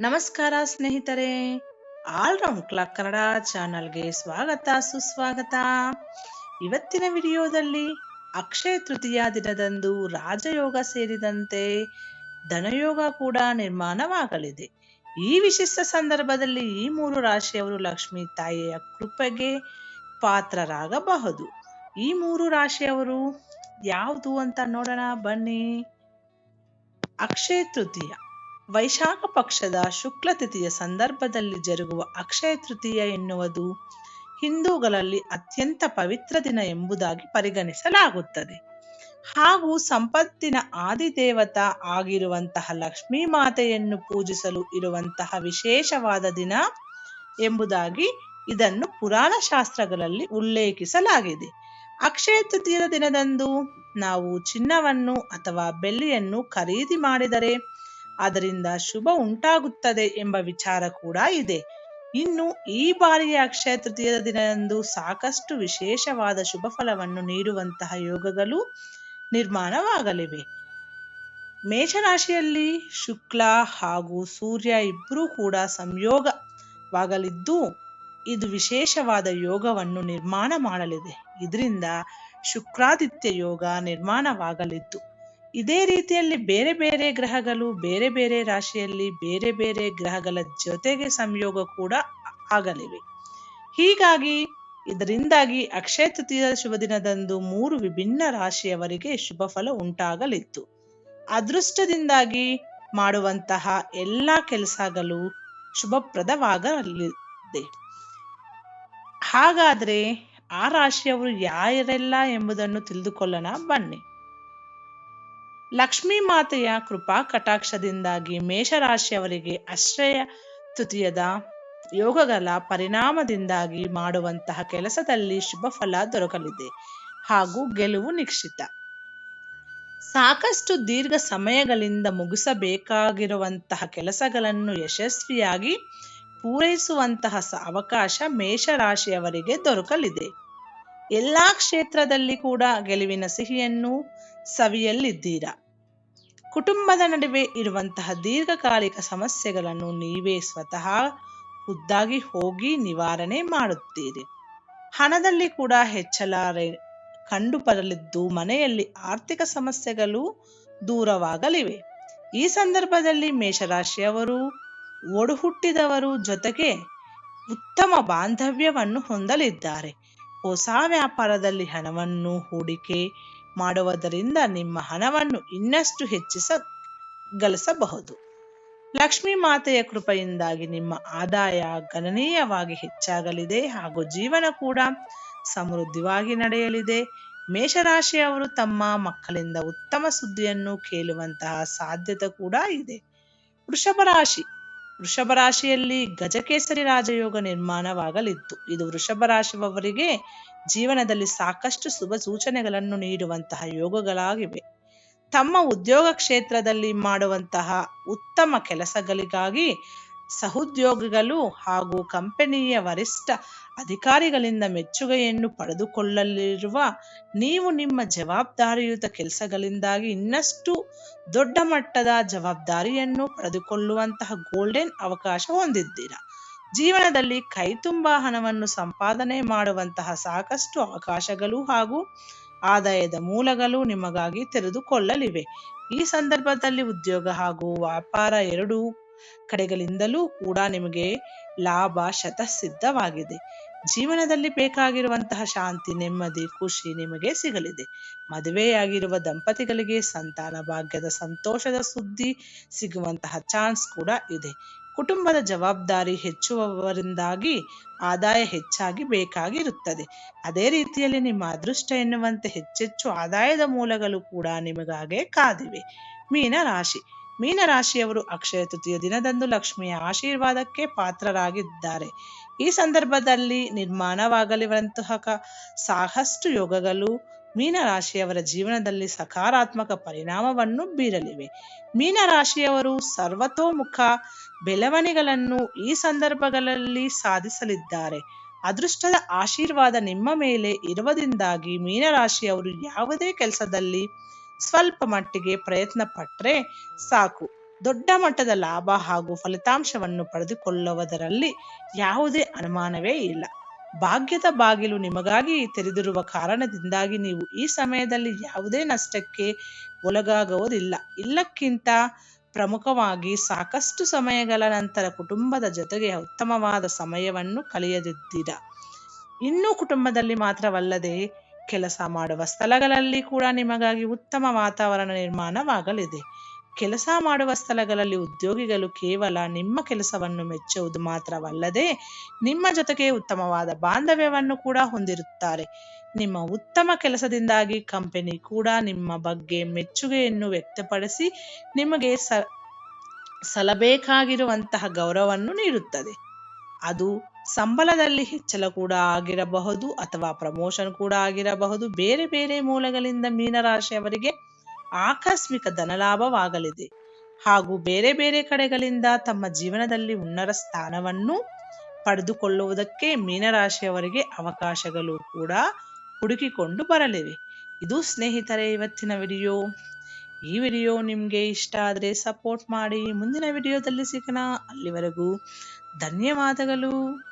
ನಮಸ್ಕಾರ ಸ್ನೇಹಿತರೆ. All-round clock Kannada ಚಾನಲ್ಗೆ ಸ್ವಾಗತ, ಸುಸ್ವಾಗತ. ಇವತ್ತಿನ ವಿಡಿಯೋದಲ್ಲಿ ಅಕ್ಷಯ ತೃತೀಯ ದಿನದಂದು ರಾಜಯೋಗ ಸೇರಿದಂತೆ ಧನಯೋಗ ಕೂಡ ನಿರ್ಮಾಣವಾಗಲಿದೆ. ಈ ವಿಶಿಷ್ಟ ಸಂದರ್ಭದಲ್ಲಿ ಈ ಮೂರು ರಾಶಿಯವರು ಲಕ್ಷ್ಮೀ ತಾಯಿಯ ಕೃಪೆಗೆ ಪಾತ್ರರಾಗಬಹುದು. ಈ ಮೂರು ರಾಶಿಯವರು ಯಾವುದು ಅಂತ ನೋಡೋಣ, ಬನ್ನಿ. ಅಕ್ಷಯ ತೃತೀಯ. ವೈಶಾಖ ಪಕ್ಷದ ಶುಕ್ಲ ತಿಥಿಯ ಸಂದರ್ಭದಲ್ಲಿ ಜರುಗುವ ಅಕ್ಷಯ ತೃತೀಯ ಎನ್ನುವುದು ಹಿಂದೂಗಳಲ್ಲಿ ಅತ್ಯಂತ ಪವಿತ್ರ ದಿನ ಎಂಬುದಾಗಿ ಪರಿಗಣಿಸಲಾಗುತ್ತದೆ. ಹಾಗೂ ಸಂಪತ್ತಿನ ಆದಿದೇವತ ಆಗಿರುವಂತಹ ಲಕ್ಷ್ಮೀ ಮಾತೆಯನ್ನು ಪೂಜಿಸಲು ಇರುವಂತಹ ವಿಶೇಷವಾದ ದಿನ ಎಂಬುದಾಗಿ ಇದನ್ನು ಪುರಾಣ ಶಾಸ್ತ್ರಗಳಲ್ಲಿ ಉಲ್ಲೇಖಿಸಲಾಗಿದೆ. ಅಕ್ಷಯ ತೃತೀಯದ ದಿನದಂದು ನಾವು ಚಿನ್ನವನ್ನು ಅಥವಾ ಬೆಳ್ಳಿಯನ್ನು ಖರೀದಿ ಮಾಡಿದರೆ ಅದರಿಂದ ಶುಭ ಉಂಟಾಗುತ್ತದೆ ಎಂಬ ವಿಚಾರ ಕೂಡ ಇದೆ. ಇನ್ನು ಈ ಬಾರಿಯ ಅಕ್ಷಯ ತೃತೀಯದ ದಿನದಂದು ಸಾಕಷ್ಟು ವಿಶೇಷವಾದ ಶುಭ ಫಲವನ್ನು ನೀಡುವಂತಹ ಯೋಗಗಳು ನಿರ್ಮಾಣವಾಗಲಿವೆ. ಮೇಷರಾಶಿಯಲ್ಲಿ ಶುಕ್ಲ ಹಾಗೂ ಸೂರ್ಯ ಇಬ್ಬರೂ ಕೂಡ ಸಂಯೋಗವಾಗಲಿದ್ದು, ಇದು ವಿಶೇಷವಾದ ಯೋಗವನ್ನು ನಿರ್ಮಾಣ ಮಾಡಲಿದೆ. ಇದರಿಂದ ಶುಕ್ರಾದಿತ್ಯ ಯೋಗ ನಿರ್ಮಾಣವಾಗಲಿದ್ದು. ಇದೇ ರೀತಿಯಲ್ಲಿ ಬೇರೆ ಬೇರೆ ಗ್ರಹಗಳು, ಬೇರೆ ಬೇರೆ ರಾಶಿಯಲ್ಲಿ ಬೇರೆ ಬೇರೆ ಗ್ರಹಗಳ ಜೊತೆಗೆ ಸಂಯೋಗ ಕೂಡ ಆಗಲಿವೆ. ಹೀಗಾಗಿ ಇದರಿಂದಾಗಿ ಅಕ್ಷಯ ತೃತೀಯ ಶುಭ ದಿನದಂದು ಮೂರು ವಿಭಿನ್ನ ರಾಶಿಯವರಿಗೆ ಶುಭ ಫಲ ಉಂಟಾಗಲಿತ್ತು. ಅದೃಷ್ಟದಿಂದಾಗಿ ಮಾಡುವಂತಹ ಎಲ್ಲ ಕೆಲಸಗಳು ಶುಭಪ್ರದವಾಗಲಿದೆ. ಹಾಗಾದ್ರೆ ಆ ರಾಶಿಯವರು ಯಾರೆಲ್ಲ ಎಂಬುದನ್ನು ತಿಳಿದುಕೊಳ್ಳೋಣ ಬನ್ನಿ. ಲಕ್ಷ್ಮೀ ಮಾತೆಯ ಕೃಪಾ ಕಟಾಕ್ಷದಿಂದಾಗಿ ಮೇಷರಾಶಿಯವರಿಗೆ ಅಶ್ರಯ ತೃತೀಯದ ಯೋಗಗಳ ಪರಿಣಾಮದಿಂದಾಗಿ ಮಾಡುವಂತಹ ಕೆಲಸದಲ್ಲಿ ಶುಭ ಫಲ ದೊರಕಲಿದೆ ಹಾಗೂ ಗೆಲುವು ನಿಶ್ಚಿತ. ಸಾಕಷ್ಟು ದೀರ್ಘ ಸಮಯಗಳಿಂದ ಮುಗಿಸಬೇಕಾಗಿರುವಂತಹ ಕೆಲಸಗಳನ್ನು ಯಶಸ್ವಿಯಾಗಿ ಪೂರೈಸುವಂತಹ ಅವಕಾಶ ಮೇಷರಾಶಿಯವರಿಗೆ ದೊರಕಲಿದೆ. ಎಲ್ಲಾ ಕ್ಷೇತ್ರದಲ್ಲಿ ಕೂಡ ಗೆಲುವಿನ ಸಿಹಿಯನ್ನು ಸವಿಯಲ್ಲಿದ್ದೀರಾ? ಕುಟುಂಬದ ನಡುವೆ ಇರುವಂತಹ ದೀರ್ಘಕಾಲಿಕ ಸಮಸ್ಯೆಗಳನ್ನು ನೀವೇ ಸ್ವತಃ ಖುದ್ದಾಗಿ ಹೋಗಿ ನಿವಾರಣೆ ಮಾಡುತ್ತೀರಿ. ಹಣದಲ್ಲಿ ಕೂಡ ಹೆಚ್ಚಲಾರೆ ಕಂಡು ಬರಲಿದ್ದು ಮನೆಯಲ್ಲಿ ಆರ್ಥಿಕ ಸಮಸ್ಯೆಗಳು ದೂರವಾಗಲಿವೆ. ಈ ಸಂದರ್ಭದಲ್ಲಿ ಮೇಷರಾಶಿಯವರು, ಒಡಹುಟ್ಟಿದವರು ಜೊತೆಗೆ ಉತ್ತಮ ಬಾಂಧವ್ಯವನ್ನು ಹೊಂದಲಿದ್ದಾರೆ. ಹೊಸ ವ್ಯಾಪಾರದಲ್ಲಿ ಹಣವನ್ನು ಹೂಡಿಕೆ ಮಾಡುವುದರಿಂದ ನಿಮ್ಮ ಹಣವನ್ನು ಇನ್ನಷ್ಟು ಹೆಚ್ಚಿಸ, ಗಳಿಸಬಹುದು. ಲಕ್ಷ್ಮೀ ಮಾತೆಯ ಕೃಪೆಯಿಂದಾಗಿ ನಿಮ್ಮ ಆದಾಯ ಗಣನೀಯವಾಗಿ ಹೆಚ್ಚಾಗಲಿದೆ ಹಾಗೂ ಜೀವನ ಕೂಡ ಸಮೃದ್ಧವಾಗಿ ನಡೆಯಲಿದೆ. ಮೇಷರಾಶಿಯವರು ತಮ್ಮ ಮಕ್ಕಳಿಂದ ಉತ್ತಮ ಸುದ್ದಿಯನ್ನು ಕೇಳುವಂತಹ ಸಾಧ್ಯತೆ ಕೂಡ ಇದೆ. ವೃಷಭ ರಾಶಿ ವೃಷಭ ರಾಶಿಯಲ್ಲಿ ಗಜಕೇಸರಿ ರಾಜಯೋಗ ನಿರ್ಮಾಣವಾಗಲಿತ್ತು. ಇದು ವೃಷಭ ರಾಶಿಯವರಿಗೆ ಜೀವನದಲ್ಲಿ ಸಾಕಷ್ಟು ಶುಭ ಸೂಚನೆಗಳನ್ನು ನೀಡುವಂತಹ ಯೋಗಗಳಾಗಿವೆ. ತಮ್ಮ ಉದ್ಯೋಗ ಕ್ಷೇತ್ರದಲ್ಲಿ ಮಾಡುವಂತಹ ಉತ್ತಮ ಕೆಲಸಗಳಿಗಾಗಿ ಸಹೋದ್ಯೋಗಿಗಳು ಹಾಗೂ ಕಂಪನಿಯ ವರಿಷ್ಠ ಅಧಿಕಾರಿಗಳಿಂದ ಮೆಚ್ಚುಗೆಯನ್ನು ಪಡೆದುಕೊಳ್ಳಲಿರುವ ನೀವು ನಿಮ್ಮ ಜವಾಬ್ದಾರಿಯುತ ಕೆಲಸಗಳಿಂದಾಗಿ ಇನ್ನಷ್ಟು ದೊಡ್ಡ ಮಟ್ಟದ ಜವಾಬ್ದಾರಿಯನ್ನು ಪಡೆದುಕೊಳ್ಳುವಂತಹ ಗೋಲ್ಡನ್ ಅವಕಾಶ ಹೊಂದಿದ್ದೀರಾ? ಜೀವನದಲ್ಲಿ ಕೈತುಂಬಾ ಹಣವನ್ನು ಸಂಪಾದನೆ ಮಾಡುವಂತಹ ಸಾಕಷ್ಟು ಅವಕಾಶಗಳು ಹಾಗೂ ಆದಾಯದ ಮೂಲಗಳು ನಿಮಗಾಗಿ ತೆರೆದುಕೊಳ್ಳಲಿವೆ. ಈ ಸಂದರ್ಭದಲ್ಲಿ ಉದ್ಯೋಗ ಹಾಗೂ ವ್ಯಾಪಾರ ಎರಡೂ ಕಡೆಗಳಿಂದಲೂ ಕೂಡ ನಿಮಗೆ ಲಾಭ ಶತಸಿದ್ಧವಾಗಿದೆ ಜೀವನದಲ್ಲಿ ಬೇಕಾಗಿರುವಂತಹ ಶಾಂತಿ, ನೆಮ್ಮದಿ, ಖುಷಿ ನಿಮಗೆ ಸಿಗಲಿದೆ. ಮದುವೆಯಾಗಿರುವ ದಂಪತಿಗಳಿಗೆ ಸಂತಾನ ಭಾಗ್ಯದ ಸಂತೋಷದ ಸುದ್ದಿ ಸಿಗುವಂತಹ ಚಾನ್ಸ್ ಕೂಡ ಇದೆ. ಕುಟುಂಬದ ಜವಾಬ್ದಾರಿ ಹೆಚ್ಚುವವರಿಂದಾಗಿ ಆದಾಯ ಹೆಚ್ಚಾಗಿ ಬೇಕಾಗಿರುತ್ತದೆ. ಅದೇ ರೀತಿಯಲ್ಲಿ ನಿಮ್ಮ ಅದೃಷ್ಟ ಎನ್ನುವಂತೆ ಹೆಚ್ಚೆಚ್ಚು ಆದಾಯದ ಮೂಲಗಳು ಕೂಡ ನಿಮಗಾಗೆ ಕಾದಿವೆ. ಮೀನ ರಾಶಿ ಮೀನರಾಶಿಯವರು ಅಕ್ಷಯ ತೃತೀಯ ದಿನದಂದು ಲಕ್ಷ್ಮಿಯ ಆಶೀರ್ವಾದಕ್ಕೆ ಪಾತ್ರರಾಗಿದ್ದಾರೆ. ಈ ಸಂದರ್ಭದಲ್ಲಿ ನಿರ್ಮಾಣವಾಗಲಿರುವಂತಹ ಸಾಕಷ್ಟು ಯೋಗಗಳು ಮೀನರಾಶಿಯವರ ಜೀವನದಲ್ಲಿ ಸಕಾರಾತ್ಮಕ ಪರಿಣಾಮವನ್ನು ಬೀರಲಿವೆ. ಮೀನರಾಶಿಯವರು ಸರ್ವತೋಮುಖ ಬೆಳವಣಿಗೆಗಳನ್ನು ಈ ಸಂದರ್ಭಗಳಲ್ಲಿ ಸಾಧಿಸಲಿದ್ದಾರೆ. ಅದೃಷ್ಟದ ಆಶೀರ್ವಾದ ನಿಮ್ಮ ಮೇಲೆ ಇರುವುದರಿಂದಾಗಿ ಮೀನರಾಶಿಯವರು ಯಾವುದೇ ಕೆಲಸದಲ್ಲಿ ಸ್ವಲ್ಪ ಮಟ್ಟಿಗೆ ಪ್ರಯತ್ನ ಪಟ್ಟರೆ ಸಾಕು. ದೊಡ್ಡ ಮಟ್ಟದ ಲಾಭ ಹಾಗೂ ಫಲಿತಾಂಶವನ್ನು ಪಡೆದುಕೊಳ್ಳುವುದರಲ್ಲಿ ಯಾವುದೇ ಅನುಮಾನವೇ ಇಲ್ಲ. ಭಾಗ್ಯದ ಬಾಗಿಲು ನಿಮಗಾಗಿ ತೆರೆದಿರುವ ಕಾರಣದಿಂದಾಗಿ ನೀವು ಈ ಸಮಯದಲ್ಲಿ ಯಾವುದೇ ನಷ್ಟಕ್ಕೆ ಒಳಗಾಗುವುದಿಲ್ಲ. ಇಲ್ಲಕ್ಕಿಂತ ಪ್ರಮುಖವಾಗಿ ಸಾಕಷ್ಟು ಸಮಯಗಳ ನಂತರ ಕುಟುಂಬದ ಜೊತೆಗೆ ಉತ್ತಮವಾದ ಸಮಯವನ್ನು ಕಳೆಯದಿದ್ದೀರ? ಇನ್ನೂ ಕುಟುಂಬದಲ್ಲಿ ಮಾತ್ರವಲ್ಲದೆ ಕೆಲಸ ಮಾಡುವ ಸ್ಥಳಗಳಲ್ಲಿ ಕೂಡ ನಿಮಗಾಗಿ ಉತ್ತಮ ವಾತಾವರಣ ನಿರ್ಮಾಣವಾಗಲಿದೆ. ಕೆಲಸ ಮಾಡುವ ಸ್ಥಳಗಳಲ್ಲಿ ಉದ್ಯೋಗಿಗಳು ಕೇವಲ ನಿಮ್ಮ ಕೆಲಸವನ್ನು ಮೆಚ್ಚುವುದು ಮಾತ್ರವಲ್ಲದೆ, ನಿಮ್ಮ ಜೊತೆಗೆ ಉತ್ತಮವಾದ ಬಾಂಧವ್ಯವನ್ನು ಕೂಡ ಹೊಂದಿರುತ್ತಾರೆ. ನಿಮ್ಮ ಉತ್ತಮ ಕೆಲಸದಿಂದಾಗಿ ಕಂಪನಿ ಕೂಡ ನಿಮ್ಮ ಬಗ್ಗೆ ಮೆಚ್ಚುಗೆಯನ್ನು ವ್ಯಕ್ತಪಡಿಸಿ ನಿಮಗೆ ಸ, ಸಲಬೇಕಾಗಿರುವಂತಹ ಗೌರವವನ್ನು ನೀಡುತ್ತದೆ. ಅದು ಸಂಬಳದಲ್ಲಿ ಹೆಚ್ಚಳ ಕೂಡ ಆಗಿರಬಹುದು ಅಥವಾ ಪ್ರಮೋಷನ್ ಕೂಡ ಆಗಿರಬಹುದು. ಬೇರೆ ಬೇರೆ ಮೂಲಗಳಿಂದ ಮೀನರಾಶಿಯವರಿಗೆ ಆಕಸ್ಮಿಕ ಧನಲಾಭವಾಗಲಿದೆ ಹಾಗೂ ಬೇರೆ ಬೇರೆ ಕಡೆಗಳಿಂದ ತಮ್ಮ ಜೀವನದಲ್ಲಿ ಉನ್ನರ ಸ್ಥಾನವನ್ನು ಪಡೆದುಕೊಳ್ಳುವುದಕ್ಕೆ ಮೀನರಾಶಿಯವರಿಗೆ ಅವಕಾಶಗಳು ಕೂಡ ಹುಡುಕಿಕೊಂಡು ಬರಲಿವೆ. ಇದು ಸ್ನೇಹಿತರೆ, ಇವತ್ತಿನ ವಿಡಿಯೋ. ಈ ವಿಡಿಯೋ ನಿಮಗೆ ಇಷ್ಟ ಆದರೆ ಸಪೋರ್ಟ್ ಮಾಡಿ. ಮುಂದಿನ ವಿಡಿಯೋದಲ್ಲಿ ಸಿಗೋಣ. ಅಲ್ಲಿವರೆಗೂ ಧನ್ಯವಾದಗಳು.